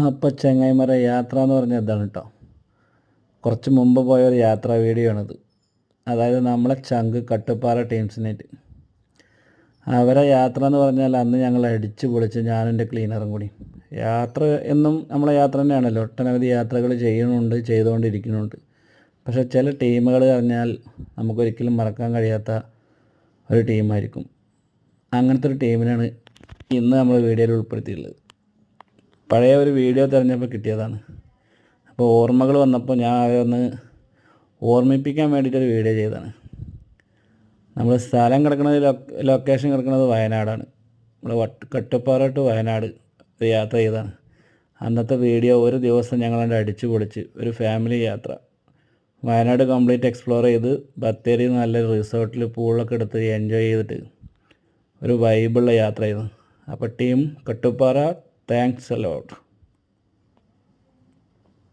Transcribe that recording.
അപ്പോൾ ചങ്ങായിമാരെ യാത്ര എന്ന് പറഞ്ഞ ഇതാണ് കേട്ടോ കുറച്ച് മുമ്പ് പോയ ഒരു യാത്രാ വീഡിയോ ആണിത്. അതായത് നമ്മളെ ചങ്ക് കട്ടുപ്പാറ ടീംസിനായിട്ട്. അവരെ യാത്ര എന്ന് പറഞ്ഞാൽ അന്ന് ഞങ്ങൾ അടിച്ച് പൊളിച്ച് ഞാനും എന്റെ ക്ലീനറും കൂടി. യാത്ര എന്നും നമ്മളെ യാത്ര തന്നെയാണല്ലോ. ഒട്ടനവധി യാത്രകൾ ചെയ്യുന്നുണ്ട് ചെയ്തുകൊണ്ടിരിക്കുന്നുണ്ട്. പക്ഷേ ചില ടീമുകൾ പറഞ്ഞാൽ നമുക്കൊരിക്കലും മറക്കാൻ കഴിയാത്ത ഒരു ടീമായിരിക്കും. അങ്ങനത്തെ ഒരു ടീമിനാണ് ഇന്ന് നമ്മൾ വീഡിയോയിൽ ഉൾപ്പെടുത്തിയിട്ടുള്ളത്. പഴയ ഒരു വീഡിയോ തിരഞ്ഞപ്പോൾ കിട്ടിയതാണ്. അപ്പോൾ ഓർമ്മകൾ വന്നപ്പോൾ ഞാൻ അവരൊന്ന് ഓർമ്മിപ്പിക്കാൻ വേണ്ടിയിട്ടൊരു വീഡിയോ ചെയ്തതാണ്. നമ്മൾ സ്ഥലം കിടക്കുന്നത് ലൊക്കേഷൻ കിടക്കുന്നത് വയനാടാണ്. നമ്മൾ വട്ട് കട്ടുപ്പാറ ടു വയനാട് ഒരു യാത്ര ചെയ്തതാണ്. അന്നത്തെ വീഡിയോ ഒരു ദിവസം ഞങ്ങളണ്ട് അടിച്ചു പൊളിച്ച് ഒരു ഫാമിലി യാത്ര. വയനാട് കംപ്ലീറ്റ് എക്സ്പ്ലോർ ചെയ്ത് ബത്തേരി നല്ല റിസോർട്ടിൽ പൂളൊക്കെ എടുത്ത് എൻജോയ് ചെയ്തിട്ട് ഒരു വൈബുള്ള ചെയ്തു. അപ്പോൾ team Kattuppara Thanks a lot.